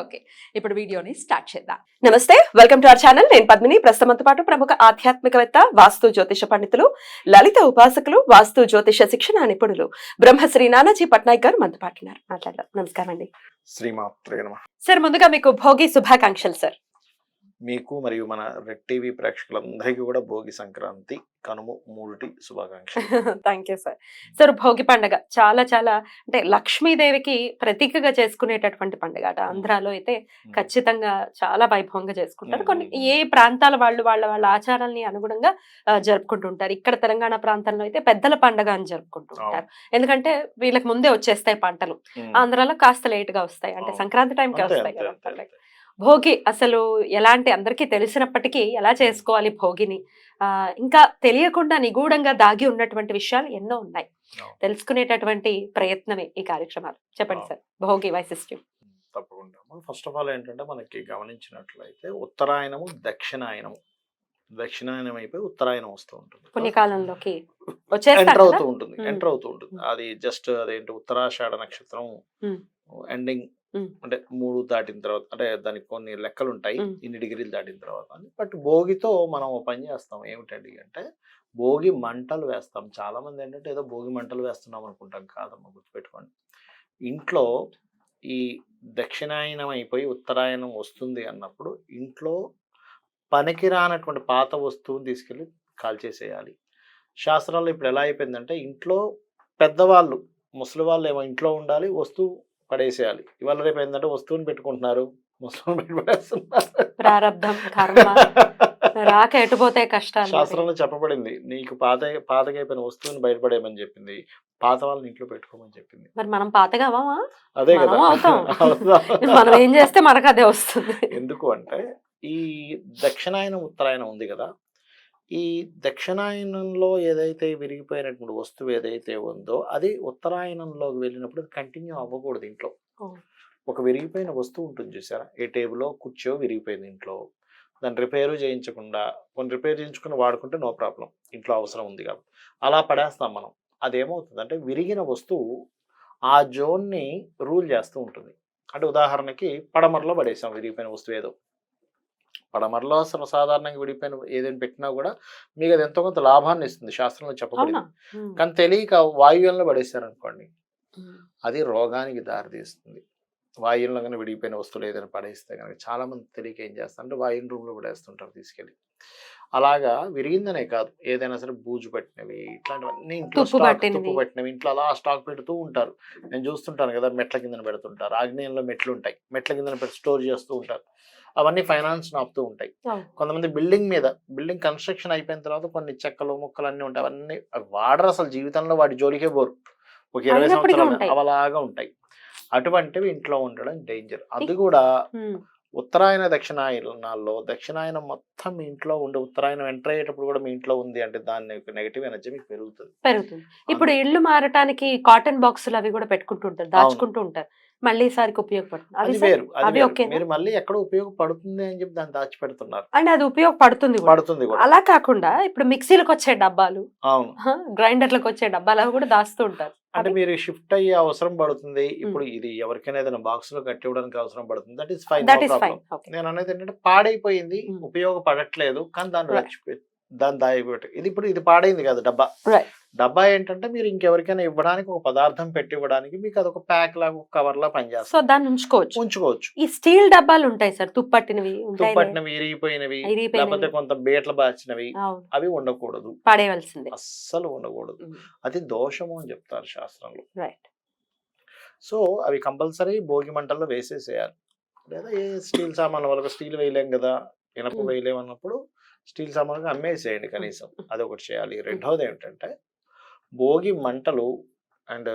Okay ఇప్పుడు వీడియోని start చేద్దాం. నమస్తే వెల్కమ్ టు అవర్ ఛానల్. నేను పద్మిని. ప్రస్తుతంతో పాటు ప్రముఖ ఆధ్యాత్మికవేత్త వాస్తు జ్యోతిష పండితులు లలిత ఉపాసకులు వాస్తు జ్యోతిష శిక్షణ నిపుణులు బ్రహ్మశ్రీ నానాజీ పట్నాయక్ గారు మనతో పాటు ఉన్నారు. మాట్లాడదాం. నమస్కారం అండి. శ్రీమాత్రే సార్ ముందుగా మీకు భోగి శుభాకాంక్షలు సార్. మీకు మరియు మన రెడ్ టీవీ ప్రేక్షకులందరికీ కూడా భోగి సంక్రాంతి కనుము మూడుటి శుభాకాంక్షలు. Thank you sir sir Bhogi పండగ చాలా చాలా అంటే లక్ష్మీదేవికి ప్రతీకగా చేసుకునేటటువంటి పండుగ అట. ఆంధ్రాలో అయితే ఖచ్చితంగా చాలా వైభవంగా చేసుకుంటారు. కొన్ని. ఏ ప్రాంతాల వాళ్ళు వాళ్ళ వాళ్ళ ఆచారాలని అనుగుణంగా జరుపుకుంటుంటారు. ఇక్కడ తెలంగాణ ప్రాంతంలో అయితే పెద్దల పండగ అని జరుపుకుంటూ ఉంటారు ఎందుకంటే వీళ్ళకి ముందే వచ్చేస్తాయి పంటలు. ఆంధ్రాలో కాస్త లేట్గా వస్తాయి. అంటే. సంక్రాంతి టైంకి వస్తాయి కదా. భోగి అసలు ఎలాంటి అందరికీ తెలిసినప్పటికీ ఎలా చేసుకోవాలి భోగిని ఆ ఇంకా తెలియకుండా నిగూఢంగా దాగి ఉన్నటువంటి విషయాలు ఎన్నో ఉన్నాయి. తెలుసుకునేటటువంటి ప్రయత్నమే ఈ కార్యక్రమాలు చెప్పండి. సార్ భోగి వైశిష్ట్యం తప్పకుండా ఫస్ట్ ఆఫ్ ఆల్ ఏంటంటే మనకి గమనించినట్లయితే ఉత్తరాయణము దక్షిణాయనము దక్షిణాయనం అయిపోయి ఉత్తరాయణం వస్తూ ఉంటుంది పుణ్యకాలంలోకి ఎంటర్? అవుతూ ఉంటుంది. ఎంటర్ అవుతూ ఉంటుంది. అది జస్ట్ అదేంటి ఉత్తరాషాఢ నక్షత్రం. ఎండింగ్. అంటే మూడు దాటిన తర్వాత అంటే దానికి కొన్ని లెక్కలు ఉంటాయి. ఇన్ని డిగ్రీలు దాటిన తర్వాత అని. బట్ భోగితో మనం పని చేస్తాం. ఏమిటండి అంటే భోగి మంటలు వేస్తాం. చాలా మంది ఏంటంటే ఏదో భోగి మంటలు వేస్తున్నాం అనుకుంటాం. కాదమ్మా గుర్తుపెట్టుకోండి. ఇంట్లో ఈ దక్షిణాయనం అయిపోయి ఉత్తరాయణం వస్తుంది అన్నప్పుడు ఇంట్లో పనికిరానటువంటి పాత వస్తువుని తీసుకెళ్ళి కాల్చేసేయాలి శాస్త్రాల్లో ఇప్పుడు ఎలా అయిపోయిందంటే ఇంట్లో పెద్దవాళ్ళు ముసలి వాళ్ళు ఏమో ఇంట్లో ఉండాలి వస్తువు పడేసేయాలి. ఇవాళ రేపు ఏంటంటే వస్తువుని పెట్టుకుంటున్నారు. కర్మ. రాక ఎటుపోతే కష్టాలు. శాస్త్రంలో చెప్పబడింది. నీకు పాత పాతగైపోయిన వస్తువుని బయటపడేయమని చెప్పింది. పాత వాళ్ళని ఇంట్లో పెట్టుకోమని చెప్పింది. మరి మనం పాతగా అవ్వమా? అదే కదా. మనం ఏం చేస్తే మనకు అదే వస్తుంది. ఎందుకు అంటే ఈ దక్షిణాయనం ఉత్తరాయణం ఉంది కదా. ఈ దక్షిణాయనంలో ఏదైతే విరిగిపోయినటువంటి వస్తువు ఏదైతే ఉందో అది ఉత్తరాయణంలోకి వెళ్ళినప్పుడు కంటిన్యూ అవ్వకూడదు ఇంట్లో. ఒక విరిగిపోయిన వస్తువు ఉంటుంది చూసారా? ఏ టేబుల్లో కూర్చో విరిగిపోయింది ఇంట్లో. దాన్ని రిపేరు చేయించకుండా కొన్ని రిపేర్ చేయించుకుని వాడుకుంటే నో ప్రాబ్లం ఇంట్లో అవసరం ఉంది కాబట్టి. అలా పడేస్తాం మనం. అదేమవుతుంది అంటే విరిగిన వస్తువు ఆ జోన్ని రూల్ చేస్తూ ఉంటుంది. అంటే ఉదాహరణకి పడమరలో పడేసాం విరిగిపోయిన వస్తువు ఏదో. పడమరలో అసలు సాధారణంగా విడిపోయిన ఏదైనా పెట్టినా కూడా మీకు అది ఎంతో కొంత లాభాన్ని ఇస్తుంది శాస్త్రంలో చెప్పబడింది. కానీ తెలియక వాయువ్యంలో పడేశారనుకోండి. అది రోగానికి దారితీస్తుంది. వాయువులో కానీ విడిపోయిన వస్తువులు ఏదైనా పడేస్తే కనుక చాలా మంది తెలియక ఏం చేస్తారు అంటే వాయువు రూమ్లో పడేస్తుంటారు తీసుకెళ్ళి. అలాగా విరిగిందనే కాదు. ఏదైనా సరే బూజు పట్టినవి ఇట్లాంటివన్నీ ఇంట్లో తుప్పు పట్టినవి. ఇంట్లో అలా స్టాక్ పెడుతూ ఉంటారు. నేను చూస్తుంటాను కదా మెట్ల కిందన పెడుతుంటారు. ఆగ్నేయంలో మెట్లు ఉంటాయి. మెట్ల కిందన పెట్టి స్టోర్ చేస్తూ ఉంటారు. అవన్నీ ఫైనాన్స్ ఆపుతూ ఉంటాయి. కొంతమంది బిల్డింగ్ మీద బిల్డింగ్ కన్స్ట్రక్షన్ అయిపోయిన తర్వాత కొన్ని చెక్కలు ముక్కలు అన్నీ ఉంటాయి. అవన్నీ అవి వాడరు అసలు జీవితంలో వాటి జోలికే పోరు. ఒక ఇరవై సంవత్సరాలు ఉంటాయి. అవలాగా ఉంటాయి. అటువంటివి ఇంట్లో ఉండడం డేంజర్ అది కూడా. ఉత్తరాయణ దక్షిణాయనాల్లో దక్షిణాయనం మొత్తం మీ ఇంట్లో ఉండే ఉత్తరాయణం ఎంటర్ అయ్యేటప్పుడు కూడా మీ ఇంట్లో ఉంది అంటే దాని నెగిటివ్ ఎనర్జీ మీకు పెరుగుతుంది. పెరుగుతుంది. ఇప్పుడు ఇల్లు మారటానికి కాటన్ బాక్సులు అవి కూడా పెట్టుకుంటుంటారు దాచుకుంటూ ఉంటారు. మళ్ళీ ఈసారికి ఉపయోగపడుతుంది. అది? వేరు అది. ఓకేనా? మీరు మళ్ళీ ఎక్కడ ఉపయోగపడుతుంది అని చెప్పి దాన్ని దాచిపెడుతున్నారు. అండ్ అది ఉపయోగపడుతుంది పడుతుంది అలా కాకుండా ఇప్పుడు మిక్సీలకు వచ్చే డబ్బాలు అవును. గ్రైండర్లకు వచ్చే డబ్బాలు అవి కూడా దాస్తూ ఉంటారు. అంటే మీరు షిఫ్ట్ అయ్యే అవసరం పడుతుంది. ఇప్పుడు ఇది ఎవరికైనా ఏదైనా బాక్స్లో కట్టి ఇవ్వడానికి అవసరం పడుతుంది దట్ ఈస్ ఫైన్ ఓకే నేను అనేది ఏంటంటే పాడైపోయింది. ఉపయోగపడట్లేదు కానీ దాన్ని దాన్ని దాయిపెట్టి ఇది ఇప్పుడు ఇది పాడైంది కాదు డబ్బా. డబ్బా ఏంటంటే మీరు ఇంకెవరికైనా ఇవ్వడానికి ఒక పదార్థం పెట్టి ఇవ్వడానికి మీకు అదొక ప్యాక్ లాగా ఒక కవర్ లా సో పనిచేస్తుంది దాన్ని ఉంచుకోవచ్చు. ఉంచుకోవచ్చు. ఈ స్టీల్ డబ్బాలు ఉంటాయి సార్ తుప్పట్టినవి తుప్పట్టినవి ఇరిగిపోయినవి. లేకపోతే కొంత బేట్ల బాచినవి అవి ఉండకూడదు. పడేయవలసిందే. అస్సలు ఉండకూడదు. అది దోషము అని చెప్తారు శాస్త్రంలో. రైట్ సో అవి కంపల్సరీ భోగి మంటల్లో వేసేసేయాలి. లేదా ఏ స్టీల్ సామాన్ల వాళ్ళకి స్టీల్ వేయలేం కదా ఇనప Mm. స్టీల్ సామాన్లు అమ్మేసేయండి కనీసం. అదొకటి చేయాలి. రెండవది ఏమిటంటే భోగి మంటలు అండ్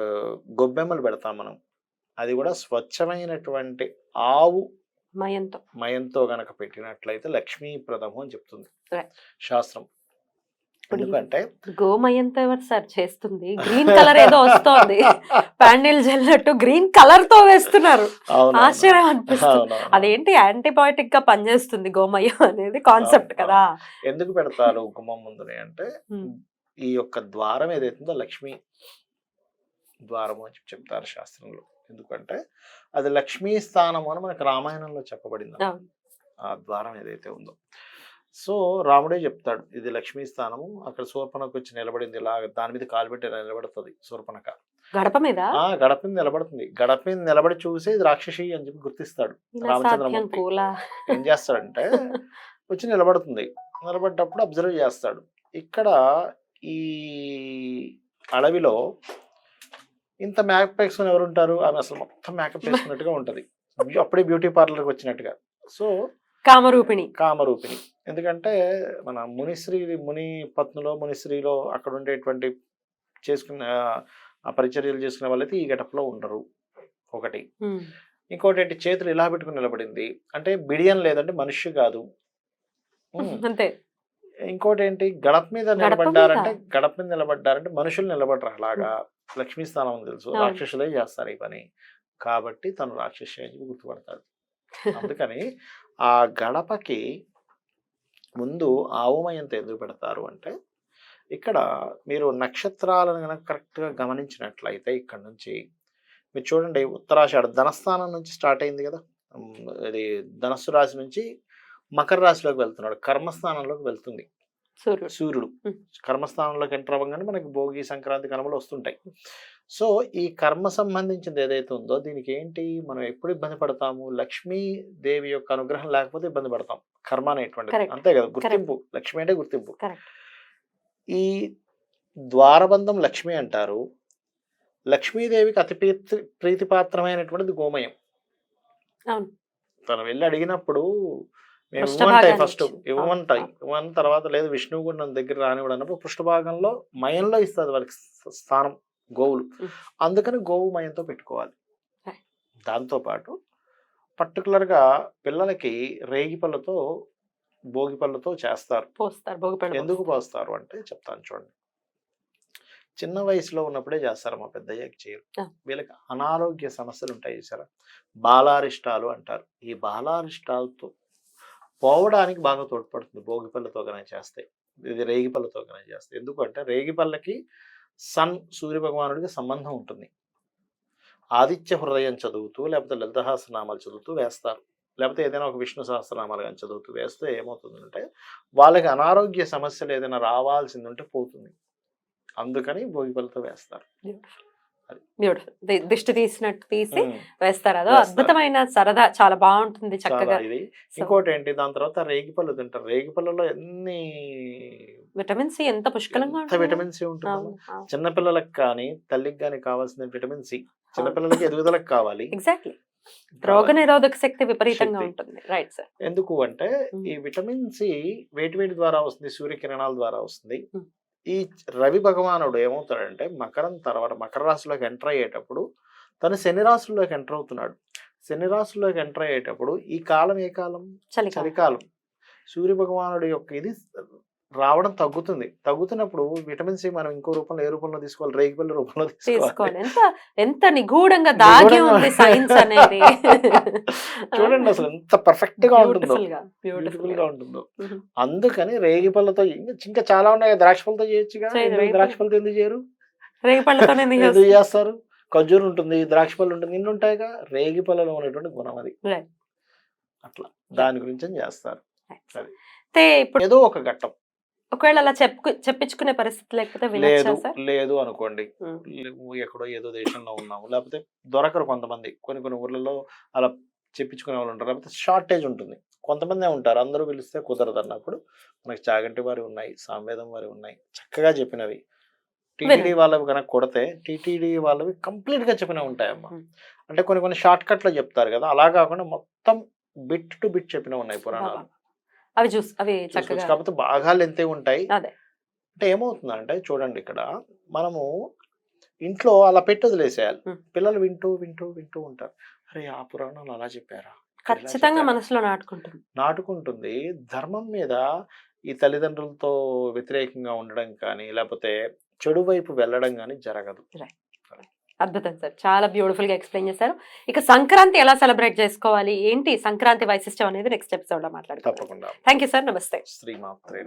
గొబ్బెమ్మలు పెడతాం మనం. అది కూడా స్వచ్ఛమైనటువంటి ఆవు మయంతో. మయంతో గనక పెట్టినట్లయితే లక్ష్మీప్రదము అని చెప్తుంది. శాస్త్రం. ఎందుకంటే గోమయంతో ఎవరు సార్ చేస్తుంది? గ్రీన్ కలర్ ఏదో వస్తోంది. ప్యాండిల్ జల్లినట్టు గ్రీన్ కలర్తో వేస్తున్నారు. ఆశ్చర్యం అనిపిస్తుంది. అదేంటి యాంటీబయాటిక్గా పనిచేస్తుంది గోమయం అనేది కాన్సెప్ట్ కదా. ఎందుకు పెడతారు గుమ్మం ముందునే అంటే. ఈ యొక్క ద్వారం ఏదైతుందో లక్ష్మి ద్వారము అని చెప్తారు శాస్త్రంలో. ఎందుకంటే అది లక్ష్మీ స్థానము అని మనకు రామాయణంలో చెప్పబడింది. ఆ ద్వారం ఏదైతే ఉందో. సో రాముడే చెప్తాడు ఇది లక్ష్మీ స్థానము అక్కడ శూర్పణకు వచ్చి నిలబడింది ఇలా దాని మీద కాలు పెట్టి నిలబడుతుంది శూర్పణక. గడప మీద? ఆ గడప మీద నిలబడుతుంది. గడప మీద నిలబడి చూసి ఇది రాక్షసి అని చెప్పి గుర్తిస్తాడు రామచంద్రమూర్తి. కూలా? ఏం చేస్తాడంటే వచ్చి నిలబడుతుంది. నిలబడ్డప్పుడు అబ్జర్వ్ చేస్తాడు. ఇక్కడ ఈ అడవిలో ఇంత మేకప్ వేసుకుని ఎవరు ఉంటారు ఆమె అసలు మొత్తం మేకప్ వేసుకున్నట్టుగా ఉంటది. అప్పుడే బ్యూటీ పార్లర్కి వచ్చినట్టుగా. సో కామరూపిణి. కామరూపిణి. ఎందుకంటే మన మునిశ్రీ ముని పత్నులో మునిశ్రీలో అక్కడ ఉండేటువంటి చేసుకున్న ఆ పరిచర్యలు చేసుకునే వాళ్ళైతే ఈ గెటప్లో ఉండరు. ఒకటి. ఇంకోటి ఏంటి చేతులు ఇలా పెట్టుకుని నిలబడింది. అంటే బిడియం లేదంటే మనిషి కాదు. అంతే. ఇంకోటి ఏంటి గడప మీద నిలబడ్డారంటే? గడప మీద నిలబడ్డారంటే మనుషులు నిలబడరు అలాగా. లక్ష్మీ స్థానం అని తెలుసు. రాక్షసులే చేస్తారు ఈ పని. కాబట్టి తను రాక్షసి అని గుర్తుపడతాడు. అందుకని ఆ గడపకి ముందు ఆవుమయంతో ఎందుకు పెడతారు అంటే ఇక్కడ మీరు నక్షత్రాలను కనుక కరెక్ట్గా గమనించినట్లయితే ఇక్కడ నుంచి మీరు చూడండి ఉత్తరాషాఢ ధనస్థానం నుంచి స్టార్ట్ అయింది కదా అది ఇది ధనస్సు రాశి నుంచి మకర రాశిలోకి వెళ్తున్నాడు కర్మస్థానంలోకి వెళ్తుంది. సూర్యుడు. కర్మస్థానంలోకి ఎంటర్ అవ్వగానే మనకి భోగి సంక్రాంతి కర్మలు వస్తుంటాయి. సో ఈ కర్మ సంబంధించింది ఏదైతే ఉందో దీనికి ఏంటి? మనం ఎప్పుడు ఇబ్బంది పడతాము? లక్ష్మీ దేవి యొక్క అనుగ్రహం లేకపోతే ఇబ్బంది పడతాం. కర్మ అనేటువంటిది. Correct. అంతే కదా? గుర్తింపు. లక్ష్మి అంటే గుర్తింపు. ఈ ద్వారబంధం లక్ష్మి అంటారు. లక్ష్మీదేవికి అతి ప్రీతి ప్రీతిపాత్రమైనటువంటిది గోమయం. తను వెళ్ళి అడిగినప్పుడు ఇవ్వమంటాయి ఫస్ట్. ఇవ్వమంటాయి. ఇవ్వని తర్వాత లేదు విష్ణువు కూడా నన్ను దగ్గర రానివ్వడు అన్నప్పుడు పృష్ఠభాగంలో మయంలో ఇస్తుంది వారికి స్థ- స్థానం గోవులు. అందుకని గోవు మయంతో పెట్టుకోవాలి. దాంతోపాటు పర్టికులర్గా పిల్లలకి రేగి పళ్ళతో భోగి పళ్ళతో చేస్తారు పోస్తారు ఎందుకు పోస్తారు అంటే చెప్తాను చూడండి చిన్న వయసులో ఉన్నప్పుడే చేస్తారు మా పెద్దయ్యకి చేయరు. వీళ్ళకి అనారోగ్య సమస్యలు ఉంటాయి చూసారా బాలారిష్టాలు అంటారు ఈ బాలారిష్టాలతో పోవడానికి బాగా తోడ్పడుతుంది. భోగిపల్లతో కానీ చేస్తాయి. చేస్తే ఇది రేగిపల్లతో కానీ చేస్తాయి. చేస్తే ఎందుకంటే రేగిపల్లకి సన్ సూర్య భగవానుడికి సంబంధం ఉంటుంది. ఆదిత్య హృదయం చదువుతూ లేకపోతే లలితహాసనామాలు చదువుతూ వేస్తారు. లేకపోతే ఏదైనా ఒక విష్ణు సహస్రనామాలు కానీ చదువుతూ వేస్తే ఏమవుతుందంటే వాళ్ళకి అనారోగ్య సమస్యలు ఏదైనా రావాల్సింది ఉంటే పోతుంది. అందుకని భోగి పళ్ళతో వేస్తారు బ్యూటిఫుల్ దిష్టి తీసినట్టు తీసి వేస్తారు. అదో. అద్భుతమైన సరదా. చాలా బాగుంటుంది చక్కగా. ఇది. ఇంకోటి ఏంటి దాని తర్వాత రేగి పళ్ళు తింటారు. రేగి పళ్ళలో ఎన్ని విటమిన్ సి ఎంత పుష్కలంగా ఎంత విటమిన్ సి ఉంటుంది. చిన్నపిల్లలకు కానీ తల్లికి కానీ కావాల్సిన విటమిన్ సి. చిన్నపిల్లలకి ఎదుగుదలకు కావాలి. ఎగ్జాక్ట్లీ రోగ నిరోధక శక్తి విపరీతంగా. ఉంటుంది. రైట్ సార్ ఎందుకు అంటే. ఈ విటమిన్ సి వేటి వేటి ద్వారా వస్తుంది? సూర్యకిరణాల ద్వారా వస్తుంది. ఈ రవి భగవానుడు ఏమవుతాడంటే మకరం తర్వాత మకర రాశిలోకి ఎంటర్ అయ్యేటప్పుడు తను శని రాశిలోకి ఎంటర్ అవుతున్నాడు. శని రాశిలోకి ఎంటర్ అయ్యేటప్పుడు ఈ కాలం ఏ కాలం? చలికాలం. సూర్య భగవానుడి యొక్క ఇది రావడం తగ్గుతుంది. తగ్గుతున్నప్పుడు విటమిన్ సి మనం ఇంకో రూపంలో ఏ రూపంలో తీసుకోవాలి? రేగిపల్లి రూపంలో తీసుకోవాలి. ఎంత ఎంత నిగూఢంగా దాగి ఉంది సైన్స్ అనేది. చూడండి అసలు ఎంత పర్ఫెక్ట్గా ఉంటుందో బ్యూటిఫుల్గా. ఉంటుందో. అందుకని రేగి పళ్ళతో ఇంకా ఇంకా చాలా ఉన్నాయి. ద్రాక్ష పళ్ళతో రేగి ద్రాక్ష పళ్ళతో ఎందుకు చేయరు? రేగి పళ్ళతోనే ఎందుకు చేస్తారు? ఖర్జూరు ఉంటుంది ద్రాక్ష పళ్ళు ఉంటుంది ఇన్ని ఉంటాయిగా. రేగి పళ్ళలో ఉన్నటువంటి గుణం అది. అట్లా. దాని గురించి చేస్తారు. అయితే ఇప్పుడు ఏదో ఒక ఘట్టం. ఒకవేళ అలా చెప్పు చెప్పించుకునే పరిస్థితి లేకపోతే లేదు లేదు అనుకోండి. ఎక్కడో ఏదో దేశంలో ఉన్నాము. లేకపోతే దొరకరు కొంతమంది. కొన్ని కొన్ని ఊర్లలో అలా చెప్పించుకునే వాళ్ళు ఉంటారు. లేకపోతే షార్టేజ్ ఉంటుంది. కొంతమందే ఉంటారు. అందరూ పిలిస్తే కుదరదు అన్నప్పుడు. మనకి చాగంటి వారి ఉన్నాయి. సాంవేదం వారి ఉన్నాయి. చక్కగా చెప్పినవి. టీటీడీ వాళ్ళవి కనుక కొడితే టీటీడీ వాళ్ళవి కంప్లీట్గా చెప్పినవి ఉంటాయమ్మా. అంటే కొన్ని కొన్ని షార్ట్ కట్లో చెప్తారు కదా. అలా కాకుండా మొత్తం బిట్ టు బిట్ చెప్పినవి ఉన్నాయి పురాణాలు. అవి చూసి అవి చక్కగా. కాకపోతే బాగా లెంతే ఉంటాయి. అదే. అంటే ఏమవుతుందంటే చూడండి ఇక్కడ మనము ఇంట్లో అలా పెట్టి వదిలేసేయాలి. పిల్లలు వింటూ వింటూ వింటూ ఉంటారు. అరే ఆ పురాణాలు అలా చెప్పారా? ఖచ్చితంగా? మనసులో నాటుకుంటుంది. నాటుకుంటుంది. ధర్మం మీద ఈ తల్లిదండ్రులతో వ్యతిరేకంగా ఉండడం కానీ లేకపోతే చెడు వైపు వెళ్ళడం కానీ జరగదు. అద్భుతం సార్. చాలా బ్యూటిఫుల్గా ఎక్స్ప్లెయిన్ చేశారు. ఇక సంక్రాంతి ఎలా సెలబ్రేట్ చేసుకోవాలి? ఏంటి సంక్రాంతి వైశిష్టం అనేది నెక్స్ట్ ఎపిసోడ్లో మాట్లాడతాం తప్పకుండా. థ్యాంక్ యూ సార్ నమస్తే. శ్రీమాత్రే.